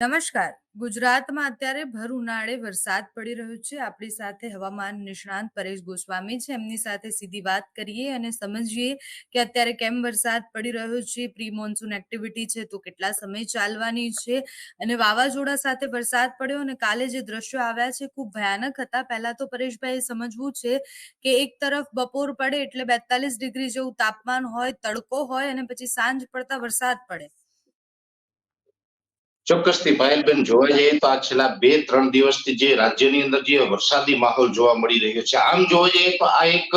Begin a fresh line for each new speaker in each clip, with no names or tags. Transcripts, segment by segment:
નમસ્કાર. ગુજરાતમાં અત્યારે ભર ઉનાળે વરસાદ પડી રહ્યો છે. આપણી સાથે હવામાન નિષ્ણાંત પરેશ ગોસ્વામી છે. એમની સાથે સીધી વાત કરીએ અને સમજીએ કે અત્યારે કેમ વરસાદ પડી રહ્યો છે. પ્રી મોન્સૂન એક્ટિવિટી છે તો કેટલા સમય ચાલવાની છે અને વાવાઝોડા સાથે વરસાદ પડ્યો અને કાલે જે દ્રશ્યો આવ્યા છે ખૂબ ભયાનક હતા. પહેલા તો પરેશભાઈ સમજવું છે કે એક તરફ બપોર પડે એટલે બેતાલીસ ડિગ્રી જેવું તાપમાન હોય, તડકો હોય અને પછી સાંજ પડતા વરસાદ પડે.
ચોક્કસથી પાયલબેન, જોવા જઈએ તો આ છેલ્લા બે, ત્રણ દિવસથી જે રાજ્યની અંદર જે વરસાદી માહોલ જોવા મળી રહ્યો છે, આમ જોવા જઈએ તો આ એક,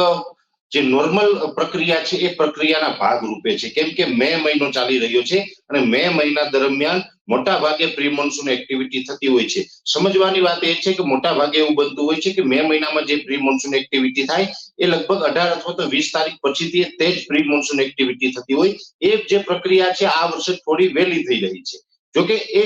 જે નોર્મલ પ્રક્રિયા છે, એ પ્રક્રિયાના ભાગ રૂપે છે. કેમ કે મે મહિનો ચાલી રહ્યો છે અને મે મહિના દરમિયાન મોટા ભાગે પ્રી મોન્સૂન એક્ટિવિટી થતી હોય છે. સમજવાની વાત એ છે કે મોટા ભાગે એવું બનતું હોય છે કે મે મહિનામાં જે પ્રી મોન્સૂન એક્ટિવિટી થાય, એ લગભગ અઢાર અથવા તો વીસ તારીખ પછીથી તે જ પ્રી મોન્સૂન એક્ટિવિટી થતી હોય. એ જે પ્રક્રિયા છે, આ વર્ષે થોડી વહેલી થઈ રહી છે. જોકે એ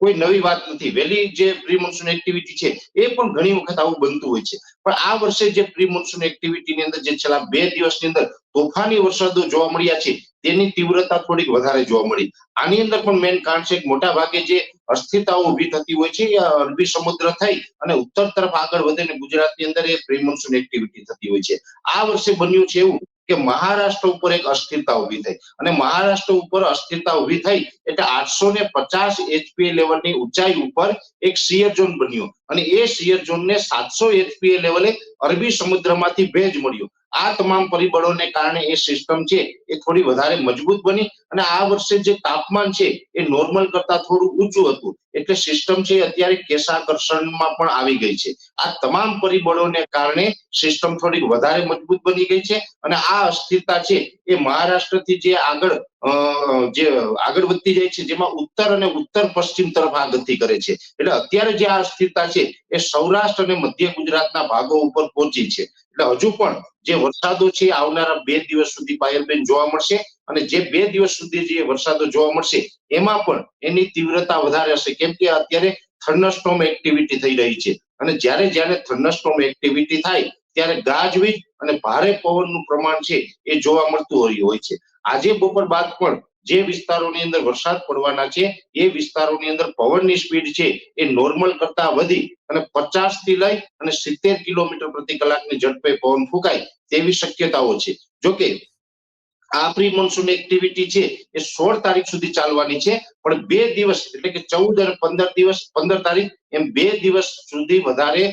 કોઈ નવી વાત નથી. વહેલી જે પ્રી મોન્સૂન એક્ટિવિટી છે, એ પણ ઘણી વખત આવું બનતું હોય છે. પણ આ વર્ષે જે પ્રી મોન્સૂન એક્ટિવિટીની અંદર જે છેલ્લા બે દિવસની અંદર તોફાની વરસાદો જોવા મળ્યા છે, તેની તીવ્રતા થોડીક વધારે જોવા મળી. આની અંદર પણ મેન કારણ છે મોટા ભાગે જે અસ્થિરતાઓ ઊભી થતી હોય છે અરબી સમુદ્ર થઈ અને ઉત્તર તરફ આગળ વધીને ગુજરાતની અંદર એ પ્રી મોન્સૂન એક્ટિવિટી થતી હોય છે. આ વર્ષે બન્યું છે એવું કે મહારાષ્ટ્ર ઉપર એક અસ્થિરતા ઊભી થઈ. અને મહારાષ્ટ્ર ઉપર અસ્થિરતા ઊભી થઈ એટલે આઠસો ને પચાસ એચપીએ લેવલની ઊંચાઈ ઉપર એક સિયર ઝોન બન્યો. અને એ સિયર ઝોનને સાતસો એચપીએ લેવલે અરબી સમુદ્રમાંથી ભેજ મળ્યો. આ તમામ પરિબળોને કારણે એ સિસ્ટમ છે એ થોડી વધારે મજબૂત બની અને આ વર્ષે જે તાપમાન છે એ નોર્મલ કરતા થોડું ઊંચું હતું. એટલે સિસ્ટમ છે અત્યારે કેસાકર્ષણમાં પણ આવી ગઈ છે. આ તમામ પરિબળોને કારણે સિસ્ટમ થોડીક વધારે મજબૂત બની ગઈ છે અને આ અસ્થિરતા છે એ મહારાષ્ટ્રથી જે આગળ જે આગળ વધતી જાય છે, જેમાં ઉત્તર અને ઉત્તર પશ્ચિમ તરફ આ ગતિ કરે છે. એટલે અત્યારે જે આ અસ્થિરતા છે, એ સૌરાષ્ટ્ર અને મધ્ય ગુજરાતના ભાગો ઉપર પહોંચી છે. એટલે હજુ પણ જે વરસાદો છે આવનારા બે દિવસ સુધી પાયલબેન જોવા મળશે અને જે બે દિવસ સુધી જે વરસાદો જોવા મળશે, એમાં પણ એની તીવ્રતા વધારે હશે. કેમ કે અત્યારે થર્નસ્ટોમ એક્ટિવિટી થઈ રહી છે. અને જ્યારે જ્યારે થર્નસ્ટોમ એક્ટિવિટી થાય, ત્યારે ગાજવીજ અને ભારે પવનનું પ્રમાણ છે, એ જોવા મળતું હોય છે. આજે બપોર બાદ પણ જે વિસ્તારોની અંદર વરસાદ પડવાના છે, એ વિસ્તારોની અંદર પવનની સ્પીડ છે, એ નોર્મલ કરતા વધી અને પચાસથી લઈ અને સિત્તેર કિલોમીટર પ્રતિ કલાકની ઝડપે પવન ફૂંકાય તેવી શક્યતાઓ છે. જોકે આ પ્રી મોન્સૂન એક્ટિવિટી છે એ સોળ તારીખ સુધી ચાલવાની છે. પણ બે દિવસ, એટલે કે ચૌદ અને પંદર દિવસ, પંદર તારીખ, એમ બે દિવસ સુધી વધારે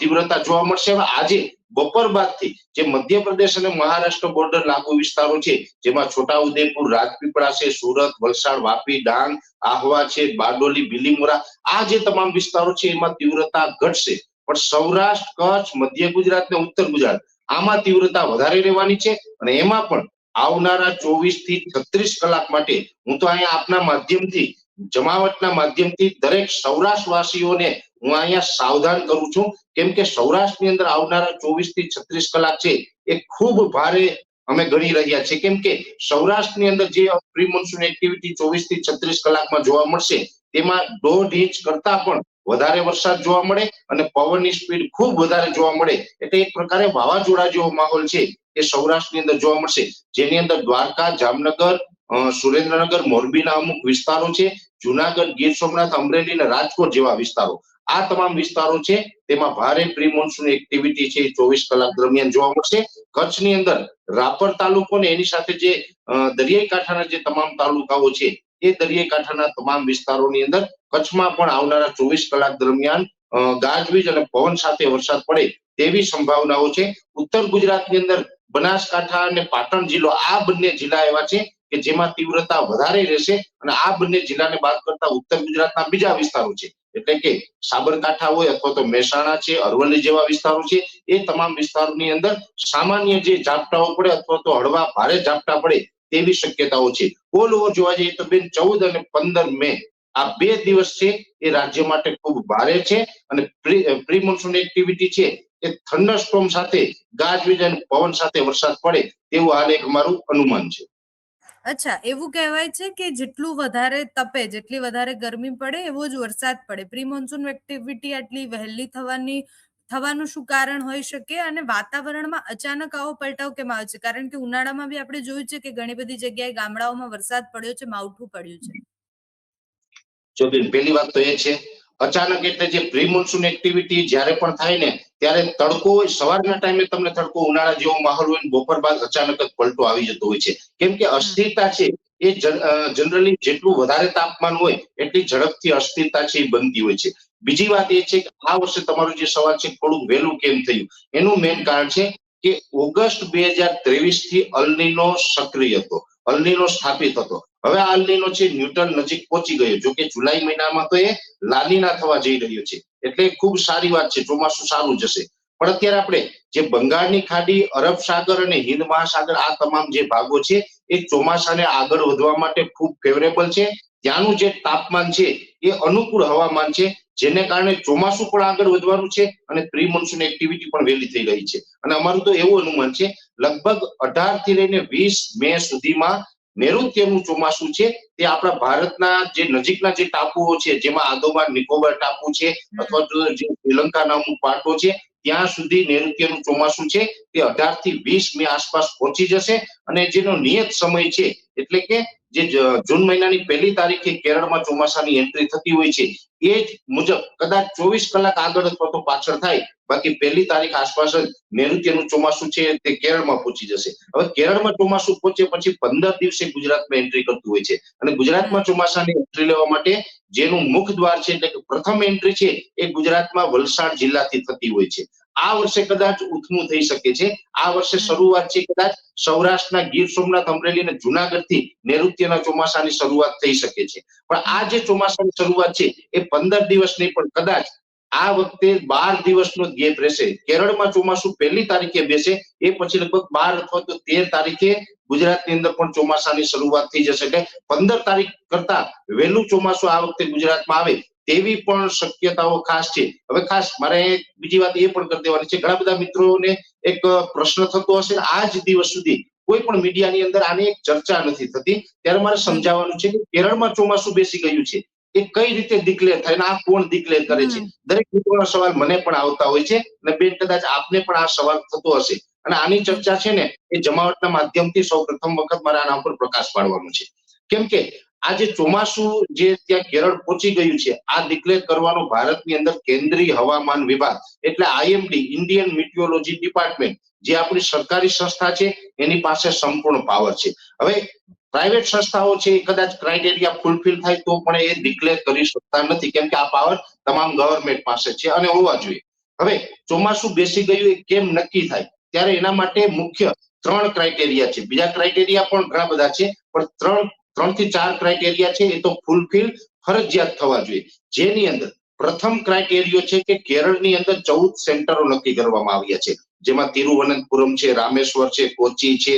તીવ્રતા જોવા મળશે. આજે બપોર બાદથી જે મધ્યપ્રદેશ અને મહારાષ્ટ્ર બોર્ડર લાગુ વિસ્તારો છે, જેમાં છોટાઉદેપુર, રાજપીપળા છે, સુરત, વલસાડ, વાપી, ડાંગ, આહવા છે, બારડોલી બિલીમોરા આ જે તમામ વિસ્તારો છે એમાં તીવ્રતા ઘટશે. પણ સૌરાષ્ટ્ર, કચ્છ, મધ્ય ગુજરાત ને ઉત્તર ગુજરાત, આમાં તીવ્રતા વધારે રહેવાની છે અને એમાં પણ આવનારા ચોવીસથી છત્રીસ કલાક માટે હું તો અહીંયા આપના માધ્યમથી, જમાવટના માધ્યમથી દરેક સૌરાષ્ટ્રવાસીઓને હું અહીંયા સાવધાન કરું છું. કેમ કે સૌરાષ્ટ્રની અંદર આવનારા ચોવીસથી છત્રીસ કલાક છે એ ખૂબ ભારે અમે ગણી રહ્યા છે કેમ કે સૌરાષ્ટ્રની અંદર જે પ્રી મોન્સૂન એક્ટિવિટી ચોવીસથી છત્રીસ કલાકમાં જોવા મળશે, તેમાં દોઢ ઇંચ કરતા પણ વધારે વરસાદ જોવા મળે અને પવનની સ્પીડ ખૂબ વધારે જોવા મળે, એટલે એક પ્રકારે વાવાઝોડા જેવો માહોલ છે એ સૌરાષ્ટ્રની અંદર જોવા મળશે. જેની અંદર દ્વારકા, જામનગર સુરેન્દ્રનગર, મોરબીના અમુક વિસ્તારો છે, જુનાગઢ, ગીર સોમનાથ, અમરેલી અને રાજકોટ જેવા વિસ્તારો. આ તમામ વિસ્તારો છે, તેમાં ભારે પ્રી મોન્સૂન એક્ટિવિટી છે ચોવીસ કલાક દરમિયાન જોવા મળશે. કચ્છની અંદર રાપર તાલુકો ને એની સાથે જે દરિયાઈ કાંઠાના જે તમામ તાલુકાઓ છે, એ દરિયાઈ કાંઠાના તમામ વિસ્તારોની અંદર કચ્છમાં પણ આવનારા ચોવીસ કલાક દરમિયાન ગાજવીજ અને પવન સાથે વરસાદ પડે તેવી સંભાવનાઓ છે. ઉત્તર ગુજરાતની અંદર બનાસકાંઠા અને પાટણ જિલ્લો આ બંને જિલ્લા એવા છે કે જેમાં તીવ્રતા વધારે રહેશે અને આ બંને જિલ્લાને બાદ કરતા ઉત્તર ગુજરાતના બીજા વિસ્તારો છે. એટલે કે સાબરકાંઠા હોય અથવા તો મહેસાણા છે, અરવલ્લી જેવા વિસ્તારો છે. એ તમામ વિસ્તારોની અંદર સામાન્ય જે ઝાપટાઓ પડે અથવા તો હળવા ભારે ઝાપટા પડે તેવી શક્યતાઓ છે. ઓલ ઓવર જોવા જઈએ તો બેન ચૌદ અને પંદર મે આ બે દિવસ છે એ રાજ્ય માટે ખૂબ ભારે છે અને પ્રી મોન્સૂન એક્ટિવિટી છે એ થંડરસ્ટોમ સાથે ગાજવીજ અને પવન સાથે વરસાદ પડે તેવું હાલ એક અમારું અનુમાન છે.
અચ્છા, એવું કહેવાય છે કે જેટલું વધારે તપે, જેટલી વધારે ગરમી પડે એવો જ વરસાદ પડે. પ્રી મોન્સૂન એક્ટિવિટી આટલી વહેલી થવાની, થવાનું શું કારણ હોઈ શકે અને વાતાવરણમાં અચાનક આવો પલટાવ કેમ આવે છે? કારણ કે ઉનાળામાં બી આપણે જોયું છે કે ઘણી બધી જગ્યાએ ગામડાઓમાં વરસાદ પડ્યો છે, માવઠું પડ્યું છે.
જો પહેલી વાત તો એ છે, અચાનક એટલે જે પ્રી મોન્સૂન એક્ટિવિટી જ્યારે પણ થાય ને, ત્યારે તડકો સવારના ટાઈમે તમને તડકો ઉનાળા જેવો માહોલ હોય બપોર બાદ અચાનક જ પલટો આવી જતો હોય છે. કેમ કે અસ્થિરતા છે, એ જનરલી જેટલું વધારે તાપમાન હોય, એટલી ઝડપથી અસ્થિરતા છે એ બનતી હોય છે. બીજી વાત એ છે કે આ વર્ષે તમારો જે સવાલ છે થોડું વહેલું કેમ થયું? એનું મેઇન કારણ છે કે ઓગસ્ટ બે હજાર ત્રેવીસથી અલનીનો સક્રિય હતો, અલનીનો સ્થાપિત હતો. હવે આ અલ્લીનો છે ન્યૂટન નજીક પહોંચી ગયો, જો કે જુલાઈ મહિનામાં તો એ લાલીના થવા જઈ રહ્યો છે. એટલે ખૂબ સારી વાત છે, ચોમાસું સારું જશે પણ અત્યારે આપણે જે બંગાળની ખાડી, અરબ સાગર અને હિન્દ મહાસાગર, આ તમામ જે ભાગો છે, એ ચોમાસાને આગળ વધવા માટે ખૂબ ફેવરેબલ છે. ત્યાંનું જે તાપમાન છે, એ અનુકૂળ હવામાન છે, જેને કારણે ચોમાસું પણ આગળ વધવાનું છે અને પ્રી મોન્સૂન એક્ટિવિટી પણ વહેલી થઈ રહી છે. અને અમારું તો એવું અનુમાન છે, લગભગ અઢારથી લઈને વીસ મે સુધીમાં નૈઋત્યનું ચોમાસું છે? તે આપણા ભારતના જે નજીકના જે ટાપુઓ છે, જેમાં આદોમાર નિકોબાર ટાપુ છે, અથવા તો જે શ્રીલંકાના અમુક પાટો છે, ત્યાં સુધી નૈઋત્યનું ચોમાસું છે, તે અઢારથી વીસ મે આસપાસ પહોંચી જશે. અને જેનો નિયત સમય છે એટલે કે જે જૂન મહિનાની પહેલી તારીખે કેરળમાં ચોમાસાની એન્ટ્રી થતી હોય છે, એ જ મુજબ કદાચ ચોવીસ કલાક આગળ અથવા તો પાછળ થાય, બાકી પહેલી તારીખ આસપાસ જ નૈઋત્યનું ચોમાસું છે તે કેરળમાં પહોંચી જશે. હવે કેરળમાં ચોમાસું પહોંચે પછી પંદર દિવસે ગુજરાતમાં એન્ટ્રી કરતું હોય છે. અને ગુજરાતમાં ચોમાસાની એન્ટ્રી લેવા માટે જેનું મુખ દ્વાર છે, એટલે કે પ્રથમ એન્ટ્રી છે, એ ગુજરાતમાં વલસાડ જિલ્લાથી થતી હોય છે. આ વર્ષે કદાચ ઉથમું થઈ શકે છે. આ વર્ષે શરૂઆત છે કદાચ સૌરાષ્ટ્રના ગીર સોમનાથ અમરેલી અને જુનાગઢથી નૈઋત્યના ચોમાસાની શરૂઆત થઈ શકે છે. પણ આ જે ચોમાસાની શરૂઆત છે એ પંદર દિવસની પણ કદાચ આ વખતે બાર દિવસનો ગેપ રહેશે. કેરળમાં ચોમાસું પહેલી તારીખે બેસે એ પછી લગભગ બાર અથવા તો તેર તારીખે ગુજરાતની અંદર પણ ચોમાસાની શરૂઆત થઈ જશે. એટલે પંદર તારીખ કરતા વહેલું ચોમાસું આ વખતે ગુજરાતમાં આવે તેવી પણ શક્યતાઓ ખાસ છે. હવે ખાસ મારે બીજી વાત એ પણ કરી દેવાની છે. ઘણા બધા મિત્રોને એક પ્રશ્ન થતો હશે. આજ દિવસ સુધી કોઈ પણ મીડિયાની અંદર આની એક ચર્ચા નથી થતી. ત્યારે મારે સમજાવવાનું છે કે કેરળમાં ચોમાસું બેસી ગયું છે. એ કઈ રીતે ડિક્લેર થાય અને આ કોણ ડિક્લેર કરે છે? દરેક મિત્રોના સવાલ મને પણ આવતા હોય છે અને બેન કદાચ આપને પણ આ સવાલ થતો હશે. અને આની ચર્ચા છે ને એ જમાવટના માધ્યમથી સૌ પ્રથમ વખત મારે આના ઉપર પ્રકાશ પાડવાનો છે. કેમ કે આ જે ચોમાસું જે ત્યાં કેરળ પહોંચી ગયું છે, આ ડિક્લેર કરવાનો ભારતની અંદર કેન્દ્રીય હવામાન વિભાગ, એટલે આઈએમડી ઇન્ડિયન મિટિયોલોજી ડિપાર્ટમેન્ટ જે આપણી સરકારી સંસ્થા છે, એની પાસે સંપૂર્ણ પાવર છે. હવે પ્રાઇવેટ સંસ્થાઓ છે, એ કદાચ ક્રાઇટેરિયા ફૂલફિલ થાય તો પણ એ ડિક્લેર કરી શકતા નથી, કેમ કે આ પાવર તમામ ગવર્મેન્ટ પાસે છે અને હોવા જોઈએ. હવે ચોમાસું બેસી ગયું એ કેમ નક્કી થાય? ત્યારે એના માટે મુખ્ય ત્રણ ક્રાઇટેરિયા છે. બીજા ક્રાઇટેરિયા પણ ઘણા બધા છે, પણ ત્રણ ત્રણથી ચાર ક્રાઇટેરિયા છે એ તો ફૂલફિલ ફરજિયાત થવા જોઈએ. જેની અંદર પ્રથમ ક્રાઇટેરિયો છે કે કેરળની અંદર ચૌદ સેન્ટરો નક્કી કરવામાં આવ્યા છે. જેમાં તિરુવનંતપુરમ છે રામેશ્વર છે કોચી છે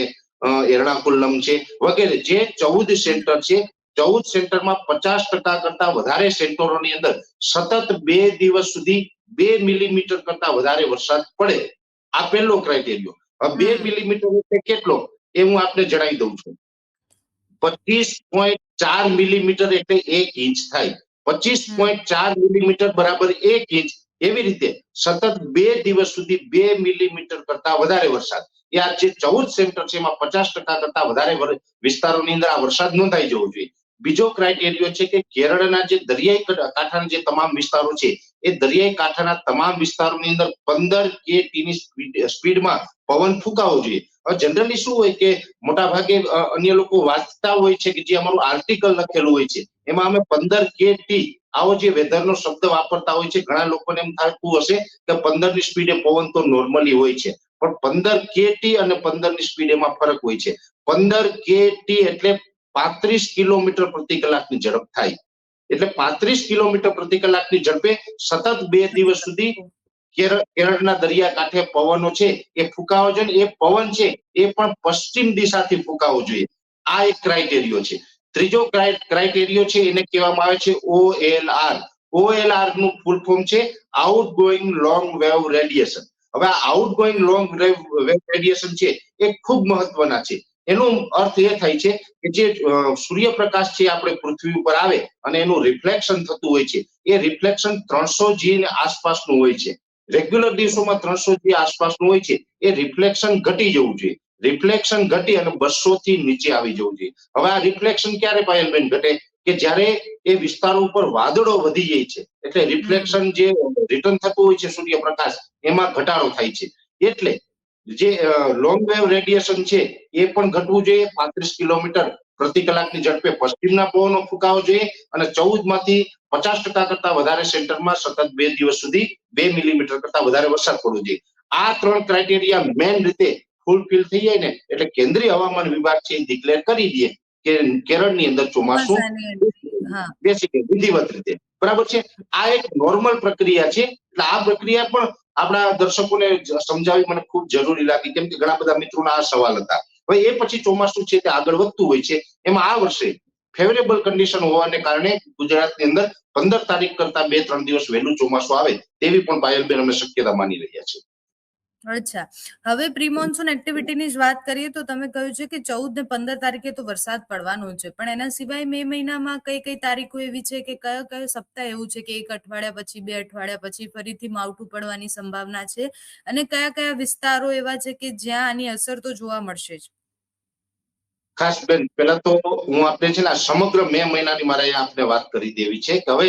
એર્ણાકુલમ છે વગેરે. જે ચૌદ સેન્ટર છે ચૌદ સેન્ટરમાં પચાસ ટકા કરતા વધારે સેન્ટરોની અંદર સતત બે દિવસ સુધી બે મિલીમીટર કરતા વધારે વરસાદ પડે. આ પહેલો ક્રાઇટેરિયો બે મિલીમીટર એટલે કેટલો? એ હું આપને જણાવી દઉં છું. પચીસ પોઈન્ટ ચાર મિલીમીટર એટલે એક ઇંચ થાય. પચીસ પોઈન્ટ ચાર મિલીમીટર બરાબર એક ઇંચ એવી રીતે સતત બે દિવસ સુધી બે મિલીમીટર કરતા વધારે વરસાદ. એ આ જે ચૌદ સેન્ટર છે એમાં પચાસ ટકા કરતા વધારે વિસ્તારોની અંદર આ વરસાદ નોંધાઈ જવો જોઈએ. બીજો ક્રાઇટેરિયો છે કે કેરળના જે દરિયાઈ કાંઠાના જે તમામ વિસ્તારો છે, એ દરિયાઈ કાંઠાના તમામ વિસ્તારોની અંદર પંદર કેટીની સ્પીડમાં પવન ફૂંકાવો જોઈએ. જનરલી શું હોય કે મોટા ભાગે અન્ય લોકો વાંચતા હોય છે કે જે અમારું આર્ટિકલ લખેલું હોય છે, એમાં અમે પંદર કે ટી આવો જે વેધરનો શબ્દ વાપરતા હોય છે, ઘણા લોકોને એમ થતું હશે? કે પંદરની સ્પીડે પવન તો નોર્મલી હોય છે. પણ પંદર કે ટી અને પંદરની સ્પીડ એમાં ફરક હોય છે. પંદર કે ટી એટલે પાંત્રીસ કિલોમીટર પ્રતિ કલાકની ઝડપ થાય. એટલે પાંત્રીસ કિલોમીટર પ્રતિ કલાકની ઝડપે સતત બે દિવસ સુધી કેરળના દરિયા કાંઠે પવનો છે, એ ફૂંકાવો જોઈએ એ પવન છે, એ પણ પશ્ચિમ દિશાથી ફૂંકાવો જોઈએ. આ એક ક્રાઇટેરિયો છે. ત્રીજો ક્રાઇટેરિયો છે, એને કહેવામાં આવે છે ઓએલઆર ઓએલઆરનું ફૂલ ફોર્મ છે out going long wave radiation હવે આ out going long wave radiation છે, એ ખૂબ મહત્વના છે. એનો અર્થ એ થાય છે કે જે સૂર્યપ્રકાશ છે આપણે પૃથ્વી ઉપર આવે અને એનું રિફ્લેક્શન થતું હોય છે. એ રિફ્લેક્શન ત્રણસો જી ને આસપાસનું હોય છે. રેગ્યુલર દિવસોમાં ત્રણસો જે આસપાસનું હોય છે, એ રિફ્લેક્શન ઘટી જવું જોઈએ. રિફ્લેક્શન ઘટી અને બસો થી નીચે આવી જવું જોઈએ. હવે આ રિફ્લેક્શન ક્યારે પાયલબેન ઘટે? કે જ્યારે એ વિસ્તારો ઉપર વાદળો વધી જાય છે, એટલે રિફ્લેક્શન જે રિટર્ન થતું હોય છે સૂર્યપ્રકાશ, એમાં ઘટાડો થાય છે. એટલે જે લોંગ વેવ રેડિયેશન છે, એ પણ ઘટવું જોઈએ પાંત્રીસ કિલોમીટર પ્રતિ કલાકની ઝડપે પશ્ચિમના પવનો ફૂંકાવો જોઈએ અને ચૌદમાંથી પચાસ ટકા કરતા વધારે સેન્ટરમાં સતત બે દિવસ સુધી બે મિલીમીટર કરતા વધારે વરસાદ પડવો જોઈએ. આ ત્રણ ક્રાઇટેરિયા મેન રીતે ફૂલફિલ થઈ જાય ને એટલે કેન્દ્રીય હવામાન વિભાગ છે એ ડિક્લેર કરી દે કે કેરળની અંદર ચોમાસું બેસી વિધિવત રીતે. બરાબર છે? આ એક નોર્મલ પ્રક્રિયા છે. એટલે આ પ્રક્રિયા પણ આપણા દર્શકોને સમજાવી મને ખૂબ જરૂરી લાગી. કેમ કે ઘણા બધા મિત્રોના આ સવાલ હતા. હવે એ પછી ચોમાસું છે તે આગળ વધતું હોય છે, એમાં આ વર્ષે ફેવરેબલ કન્ડિશન હોવાને કારણે ગુજરાતની અંદર પંદર તારીખ કરતા બે ત્રણ દિવસ વહેલું ચોમાસું આવે તેવી પણ પાયલબેન અમે શક્યતા માની રહ્યા છીએ.
અચ્છા. હવે પ્રી એક્ટિવિટી એક્ટિવિટીની જ વાત કરીએ તો તમે કહ્યું છે કે ચૌદ ને પંદર તારીખે તો વરસાદ પડવાનો છે. પણ એના સિવાય મે મહિનામાં કઈ કઈ તારીખો એવી છે કે કયો કયો સપ્તાહ એવું છે કે એક અઠવાડિયા પછી, બે અઠવાડિયા પછી ફરીથી માવઠું પડવાની સંભાવના છે? અને કયા કયા વિસ્તારો એવા છે કે જ્યાં આની અસર તો જોવા મળશે જ?
ખાસ બેન પેલા તો હું આપણે છે ને સમગ્ર મે મહિનાની મારે આપને વાત કરી દેવી છે કે હવે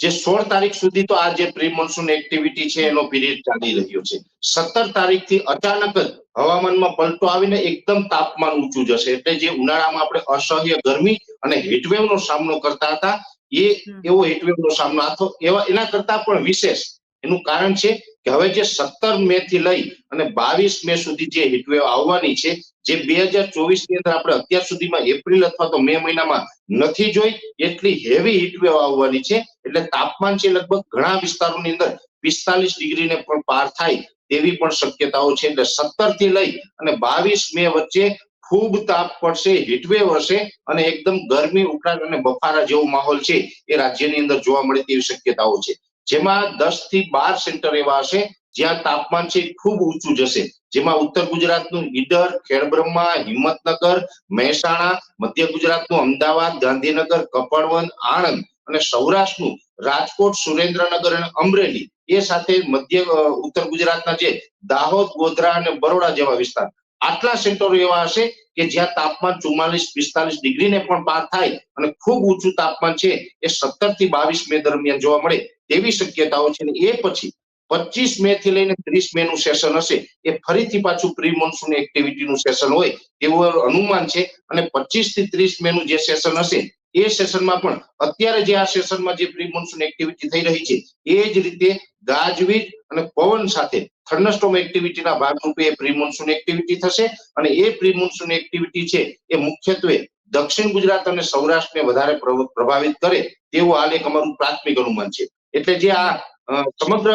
જે સોળ તારીખ સુધી તો આ જે પ્રી મોન્સૂન એક્ટિવિટી છે એનો પીરિયડ ચાલી રહ્યો છે. સત્તર તારીખથી અચાનક જ હવામાનમાં પલટો આવીને એકદમ તાપમાન ઊંચું જશે. એટલે જે ઉનાળામાં આપણે અસહ્ય ગરમી અને હીટવેવ નો સામનો કરતા હતા એ એવો હીટવેવ નો સામનો હતો એવા એના કરતા પણ વિશેષ. એનું કારણ છે કે હવે જે સત્તર મે થી લઈ અને બાવીસ મે સુધી જે હીટવેવ આવવાની છે જે બે હજાર ચોવીસની અંદર આપણે અત્યાર સુધીમાં એપ્રિલ અથવા તો મે મહિનામાં નથી જોઈ, એટલી હેવી હીટવેવ આવવાની છે. એટલે તાપમાન છે લગભગ ઘણા વિસ્તારોની અંદર પિસ્તાલીસ ડિગ્રીને પણ પાર થાય તેવી પણ શક્યતાઓ છે. એટલે સત્તરથી લઈ અને બાવીસ મે વચ્ચે ખૂબ તાપ પડશે હીટવેવ હશે અને એકદમ ગરમી, ઉકળાટ અને બફારા જેવો માહોલ છે એ રાજ્યની અંદર જોવા મળે તેવી શક્યતાઓ છે. જેમાં દસથી બાર સેન્ટર એવા હશે જ્યાં તાપમાન છે ખૂબ ઊંચું જશે. જેમાં ઉત્તર ગુજરાતનું ઈડર, ખેડબ્રહ્મા, હિંમતનગર, મહેસાણા, મધ્ય ગુજરાતનું અમદાવાદ, ગાંધીનગર કપડવન આણંદ અને સૌરાષ્ટ્રનું રાજકોટ, સુરેન્દ્રનગર અને અમરેલી એ સાથે મધ્ય ઉત્તર ગુજરાતના જે દાહોદ, ગોધરા અને બરોડા જેવા વિસ્તાર. આટલા સેન્ટરો એવા હશે કે જ્યાં તાપમાન ચુમ્માલીસ, પિસ્તાલીસ ડિગ્રીને પણ પાર થાય અને ખૂબ ઊંચું તાપમાન છે એ સત્તરથી બાવીસ મે દરમિયાન જોવા મળે તેવી શક્યતાઓ છે એ પછી પચીસ મે થી લઈને ત્રીસ મે નું સેશન હશે. એ ફરીથી પાછું પ્રી મોન્સૂન એક્ટિવિટીનું સેશન હોય તેવું અનુમાન છે. અને પચીસથી ત્રીસ મે નું જે સેશન હશે, એ સેશનમાં પણ અત્યારે જે આ સેશનમાં જે પ્રી મોન્સૂન એક્ટિવિટી થઈ રહી છે, એ જ રીતે ગાજવીજ અને પવન સાથે થર્નસ્ટોમ એક્ટિવિટીના ભાગરૂપે એ પ્રી મોન્સૂન એક્ટિવિટી થશે. અને એ પ્રી મોન્સૂન એક્ટિવિટી છે એ મુખ્યત્વે દક્ષિણ ગુજરાત અને સૌરાષ્ટ્રને વધારે પ્રભાવિત કરે તેવું હાલ એક અમારું પ્રાથમિક અનુમાન છે. એટલે જે આ સમગ્ર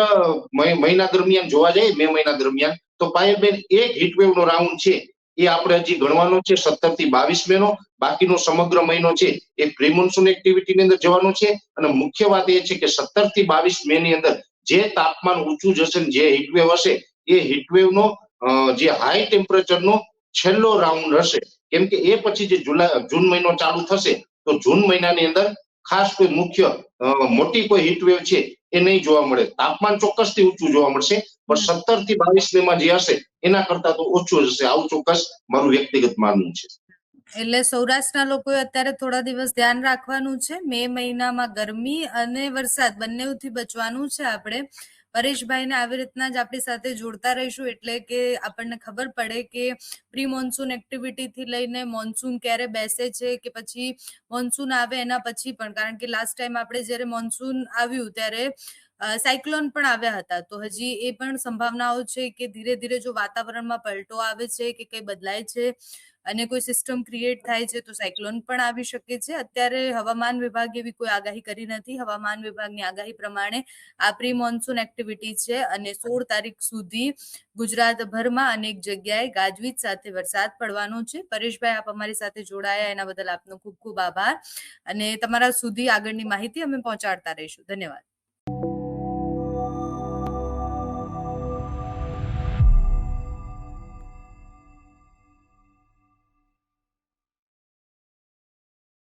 મહિના દરમિયાન જોવા જઈએ, મે મહિના દરમિયાન, તો પાયલબેન એક હીટવેવ નો રાઉન્ડ છે. એ આપણે હજી ગણવાનો છે સત્તરથી બાવીસ મે નો બાકીનો સમગ્ર મહિનો છે એ પ્રિમોન્સુન એક્ટિવિટીની અંદર જવાનો છે. અને મુખ્ય વાત એ છે કે સત્તરથી બાવીસ મે ની અંદર જે તાપમાન ઊંચું જશે જે હીટવેવ હશે, એ હીટવેવ નો જે હાઈ ટેમ્પરેચર નો છેલ્લો રાઉન્ડ હશે. કેમ કે એ પછી જે જુલાઈ જૂન મહિનો ચાલુ થશે, તો જૂન મહિનાની અંદર ખાસ કોઈ મુખ્ય મોટી કોઈ હીટવેવ છે એ નહીં જોવા મળે. તાપમાન ચોક્કસથી ઊંચું જોવા મળશે. પણ સત્તરથી બાવીસ મે માં જે હશે એના કરતા તો ઓછું હશે. આવું ચોક્કસ મારું વ્યક્તિગત માનવું છે.
એટલે સૌરાષ્ટ્રના લોકોએ અત્યારે થોડા દિવસ ધ્યાન રાખવાનું છે. મે મહિનામાં ગરમી અને વરસાદ બંનેથી બચવાનું છે આપણે. પરેશભાઈને આવી રીતના જ આપણી સાથે જોડતા રહીશું એટલે કે આપણને ખબર પડે કે પ્રી મોન્સૂન એક્ટિવિટીથી લઈને મોન્સૂન ક્યારે બેસે છે કે પછી મોન્સૂન આવે એના પછી પણ. કારણ કે લાસ્ટ ટાઈમ આપણે જ્યારે મોન્સૂન આવ્યું ત્યારે સાયક્લોન પણ આવ્યા હતા. તો હજી એ પણ સંભાવનાઓ છે કે ધીરે ધીરે જો વાતાવરણમાં પલટો આવે છે કે કંઈ બદલાય છે અને કોઈ સિસ્ટમ ક્રિએટ થાય છે તો સાયક્લોન પણ આવી શકે છે. અત્યારે હવામાન વિભાગ એવી કોઈ આગાહી કરી નથી. હવામાન વિભાગની આગાહી પ્રમાણે આ પ્રી મોન્સૂન એક્ટિવિટી છે અને સોળ તારીખ સુધી ગુજરાતભરમાં અનેક જગ્યાએ ગાજવીજ સાથે વરસાદ પડવાનો છે. પરેશભાઈ, આપ અમારી સાથે જોડાયા. એના બદલ આપનો ખૂબ ખૂબ આભાર. અને તમારા સુધી આગળની માહિતી અમે પહોંચાડતા રહીશું. ધન્યવાદ.